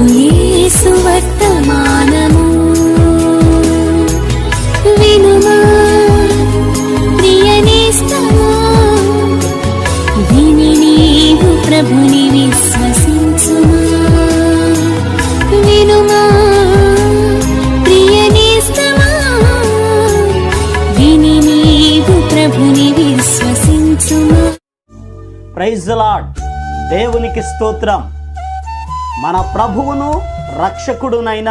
ప్రభు వినుమా ప్రియనేస్తమా. విని నీవు ప్రభుని విశ్వసించుమా. వినుమా ప్రియనేస్తమా. విని నీవు ప్రభుని విశ్వసించుమా. ప్రైజ్ లాడ్ దేవునికి స్తోత్రం. మన ప్రభువును రక్షకుడునైన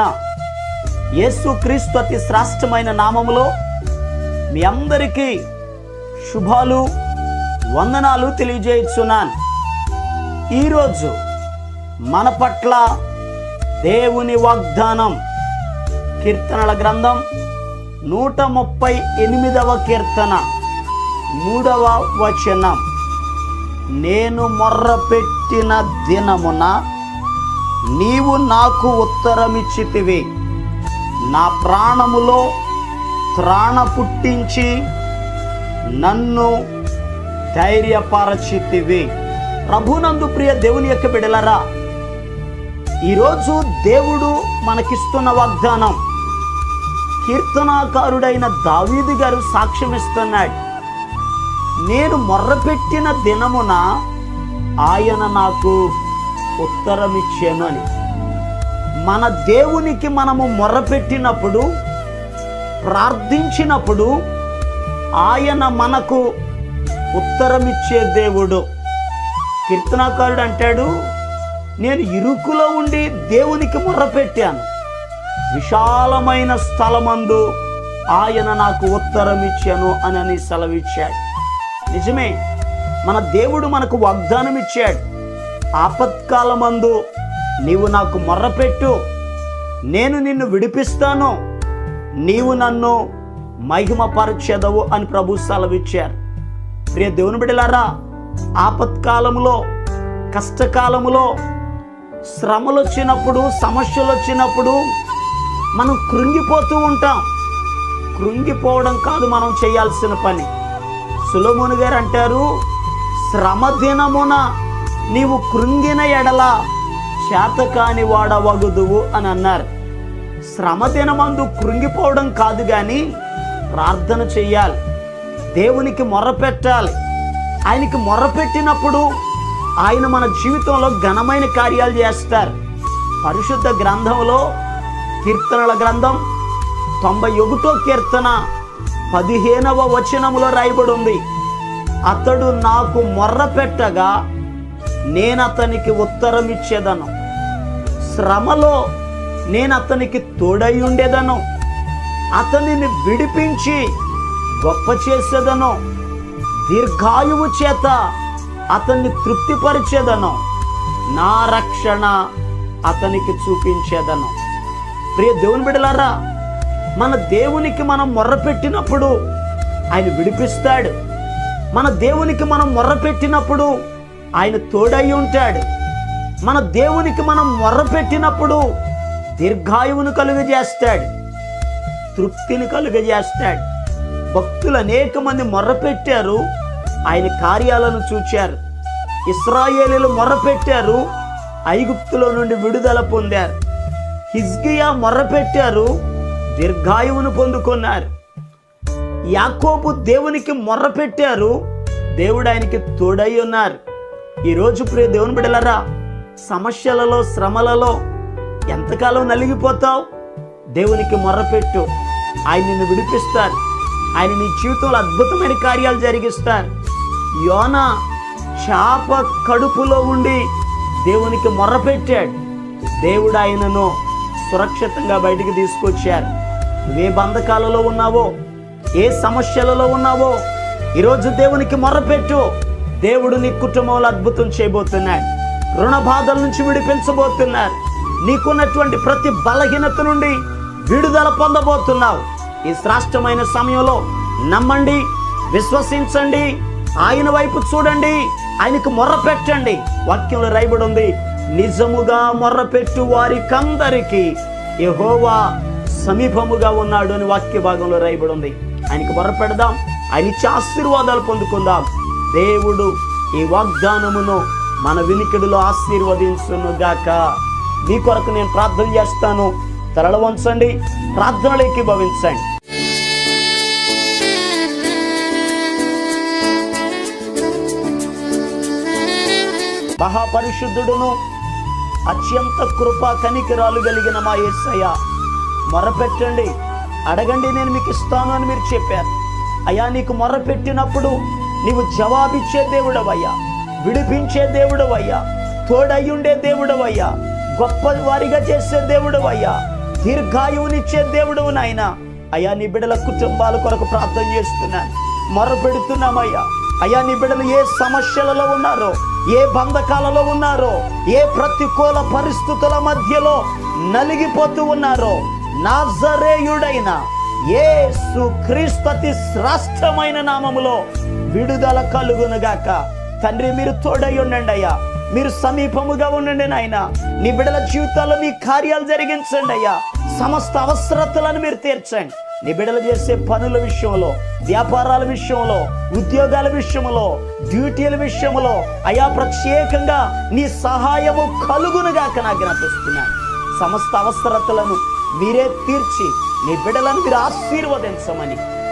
యేసుక్రీస్తు అతి శ్రేష్టమైన నామములో మీ అందరికీ శుభాలు వందనాలు తెలియజేస్తున్నాను ఈరోజు మన పట్ల దేవుని వాగ్దానం కీర్తనల గ్రంథం నూట ముప్పై ఎనిమిదవ కీర్తన మూడవ వచనం. నేను మొర్రపెట్టిన దినమున నీవు నాకు ఉత్తరమిచ్చితివి. నా ప్రాణములో త్రాణ పుట్టించి నన్ను ధైర్యపరచితివి. ప్రభునందు ప్రియ దేవుని యొక్క బిడలరా ఈరోజు దేవుడు మనకిస్తున్న వాగ్దానం కీర్తనాకారుడైన దావీదు గారు సాక్ష్యం ఇస్తున్నాడు నేను మొర్రపెట్టిన దినమున ఆయన నాకు ఉత్తరమిచ్చాను అని. మన దేవునికి మనము మొరపెట్టినప్పుడు ప్రార్థించినప్పుడు ఆయన మనకు ఉత్తరమిచ్చే దేవుడు. కీర్తనాకారుడు అంటాడు నేను ఇరుకులో ఉండి దేవునికి మొర్రపెట్టాను. విశాలమైన స్థలమందు ఆయన నాకు ఉత్తరం ఇచ్చాను అని సెలవిచ్చాడు. నిజమే మన దేవుడు మనకు వాగ్దానం ఇచ్చాడు ఆపత్కాలమందు నీవు నాకు మొర్రపెట్టు. నేను నిన్ను విడిపిస్తాను. నీవు నన్ను మహిమపరచెదవు అని ప్రభు సెలవిచ్చారు. ప్రియ దేవుని బిడ్డలారా ఆపత్కాలములో కష్టకాలములో శ్రమలు వచ్చినప్పుడు సమస్యలు వచ్చినప్పుడు మనం కృంగిపోతూ ఉంటాం. కృంగిపోవడం కాదు మనం చేయాల్సిన పని. సులముని గారు అంటారు శ్రమ దినమున నీవు కృంగిన ఎడల చేతకాని వాడవగదువు అని అన్నారు శ్రమ దినమందు కృంగిపోవడం కాదు కానీ ప్రార్థన చెయ్యాలి. దేవునికి మొర్రపెట్టాలి ఆయనకి మొర్రపెట్టినప్పుడు ఆయన మన జీవితంలో ఘనమైన కార్యాలు చేస్తారు. పరిశుద్ధ గ్రంథంలో కీర్తనల గ్రంథం తొంభై ఒకటో కీర్తన పదిహేనవ వచనములో రాయబడి ఉంది. అతడు నాకు మొర్ర పెట్టగా నేను అతనికి ఉత్తరం ఇచ్చేదను శ్రమలో నేను అతనికి తోడై ఉండేదను అతనిని విడిపించి గొప్ప చేసేదను. దీర్ఘాయువు చేత అతన్ని తృప్తిపరిచేదను. నా రక్షణ అతనికి చూపించేదను. ప్రియ దేవుని బిడలారా మన దేవునికి మనం మొర్రపెట్టినప్పుడు ఆయన విడిపిస్తాడు. మన దేవునికి మనం మొర్రపెట్టినప్పుడు ఆయన తోడై ఉంటాడు. మన దేవునికి మనం మొర్రపెట్టినప్పుడు దీర్ఘాయువును కలుగజేస్తాడు. తృప్తిని కలుగజేస్తాడు. భక్తులు అనేక మంది మొర్రపెట్టారు ఆయన కార్యాలను చూచారు. ఇస్రాయేలీలు మొర్రపెట్టారు ఐగుప్తులో నుండి విడుదల పొందారు. హిజ్కియా మొర్రపెట్టారు దీర్ఘాయువును పొందుకున్నారు. యాకోబు దేవునికి మొర్రపెట్టారు దేవుడు ఆయనకి తోడై ఉన్నారు. ఈరోజు ప్రియ దేవుని బిడలరా సమస్యలలో శ్రమలలో ఎంతకాలం నలిగిపోతావు? దేవునికి మొర్రపెట్టు ఆయన నిన్ను విడిపిస్తారు. ఆయన నీ జీవితంలో అద్భుతమైన కార్యాలు జరిగిస్తారు. యోన చాప కడుపులో ఉండి దేవునికి మొర్రపెట్టాడు దేవుడు ఆయనను సురక్షితంగా బయటికి తీసుకొచ్చారు. నువ్వే బంధకాలలో ఉన్నావో? ఏ సమస్యలలో ఉన్నావో? ఈరోజు దేవునికి మొర్రపెట్టు దేవుడు నీ కుటుంబంలో అద్భుతం చేయబోతున్నాడు. రుణ బాధల నుంచి విడిపించబోతున్నారు నీకున్నటువంటి ప్రతి బలహీనత నుండి విడుదల పొందబోతున్నావు. ఈ శ్రాష్టమైన సమయంలో నమ్మండి విశ్వసించండి ఆయన వైపు చూడండి ఆయనకు మొర్ర పెట్టండి. వాక్యంలో రాయబడి ఉంది నిజముగా మొర్ర పెట్టు వారికందరికీ యహోవా సమీపముగా ఉన్నాడు అని వాక్య భాగంలో రాయబడి ఉంది ఆయనకు మొర్ర పెడదాం ఆయన ఇచ్చే ఆశీర్వాదాలు పొందుకుందాం. దేవుడు ఈ వాగ్దానమును మన వినికిడిలో ఆశీర్వదించును గాక మీ కొరకు నేను ప్రార్థన చేస్తాను. తరల వంచండి ప్రార్థనలోకి భవించండి. మహాపరిశుద్ధుడును అత్యంత కృప కనికిరాలు కలిగిన మా ఏసయ్య మొరపెట్టండి. అడగండి నేను మీకు ఇస్తాను అని మీరు చెప్పారు. అయ్యా నీకు మొరపెట్టినప్పుడు నీవు జవాబిచ్చే దేవుడవయ్యా విడిపించే దేవుడవయ్యా తోడయ్యుండే దేవుడవయ్యా గొప్ప వారిగా చేసే దేవుడవయ్యా దీర్ఘాయువునిచ్చే దేవుడవు నాయన. అయ్యా నీ బిడ్డల కుటుంబాల కొరకు ప్రార్థన చేస్తున్నాను. మొరపెడుతున్నామయ్యా. అయ్యా నీ బిడ్డలు ఏ సమస్యలలో ఉన్నారో ఏ బంధకాలలో ఉన్నారో ఏ ప్రతికూల పరిస్థితుల మధ్యలో నలిగిపోతూ ఉన్నారో నాజరేయుడైన ఏ సుక్రీస్తతి శ్రేష్టమైన నామములో విడుదల కలుగునుగాక. తండ్రి మీరు తోడై ఉండండి అయ్యా. మీరు సమీపముగా ఉండండి నాయన. నీ బిడ్డల జీవితాల్లో నీ కార్యాలు జరిగించండి అయ్యా. సమస్త అవసరతలను మీరు తీర్చండి. నీ బిడ్డలు చేసే పనుల విషయంలో వ్యాపారాల విషయంలో ఉద్యోగాల విషయంలో డ్యూటీల విషయంలో అయా ప్రత్యేకంగా నీ సహాయము కలుగునుగాక నా జ్ఞాపిస్తున్నాను. సమస్త అవసరతలను మీరే తీర్చి నీ బిడ్డలను మీరు ఆశీర్వదించమని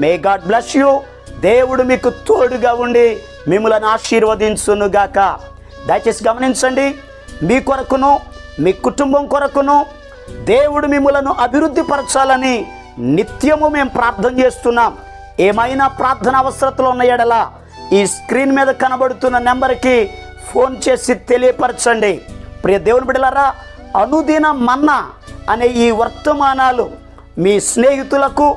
మే గాడ్ బ్లెస్ యూ దేవుడు మీకు తోడుగా ఉండి మిమ్మలను ఆశీర్వదించును గాక. దయచేసి గమనించండి మీ కొరకును మీ కుటుంబం కొరకును దేవుడు మిమ్మలను అభివృద్ధి పరచాలని నిత్యము మేము ప్రార్థన చేస్తున్నాం. ఏమైనా ప్రార్థన అవసరతలు ఉన్న ఎడల ఈ స్క్రీన్ మీద కనబడుతున్న నెంబర్కి ఫోన్ చేసి తెలియపరచండి. ప్రియ దేవుని బిడ్డలారా అనుదిన మన్నా అనే ఈ వర్తమానాలు మీ స్నేహితులకు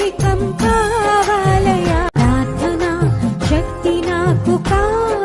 అభిషేకం కావాలయా ప్రార్థన శక్తి నాకు కావాలి.